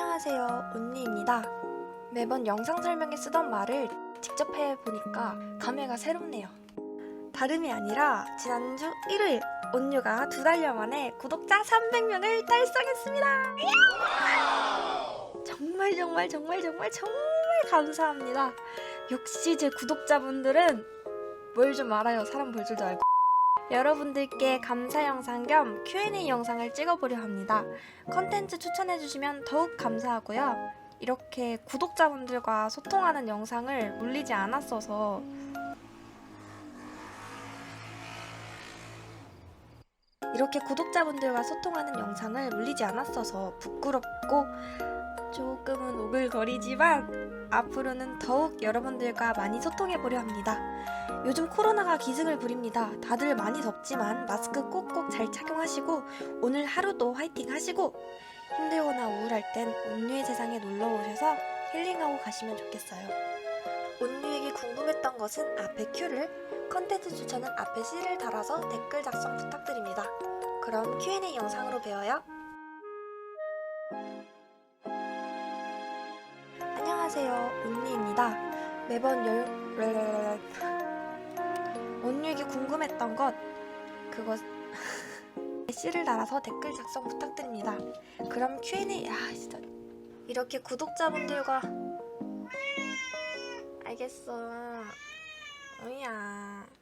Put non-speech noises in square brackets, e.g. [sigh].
안녕하세요, 온니입니다. 매번 영상 설명에 쓰던 말을 직접 해보니까 감회가 새롭네요. 다름이 아니라 지난주 일요일 온유가 두 달여 만에 구독자 300명을 달성했습니다. 정말 정말 정말 정말 정말 감사합니다. 역시 제 구독자분들은 뭘 좀 알아요. 사람 볼 줄도 알고. 여러분들께 감사 영상 겸 Q&A 영상을 찍어보려 합니다. 컨텐츠 추천해주시면 더욱 감사하고요. 이렇게 구독자분들과 소통하는 영상을 물리지 않았어서 이렇게 구독자분들과 소통하는 영상을 물리지 않았어서 부끄럽고 조금은 오글거리지만 앞으로는 더욱 여러분들과 많이 소통해 보려 합니다. 요즘 코로나가 기승을 부립니다. 다들 많이 덥지만 마스크 꼭꼭 잘 착용하시고 오늘 하루도 화이팅 하시고 힘들거나 우울할 땐 온유의 세상에 놀러 오셔서 힐링하고 가시면 좋겠어요. 온유에게 궁금했던 것은 앞에 Q를, 컨텐츠 추천은 앞에 C를 달아서 댓글 작성 부탁드립니다. 그럼 Q&A 영상으로 배워요. 안녕하세요, 온유입니다. 매번 열... 온유에게 궁금했던 것 그것 [laughs] C를 달아서 댓글 작성 부탁드립니다. 그럼 Q&A 아 진짜 이렇게 구독자분들과 알겠어. 어이야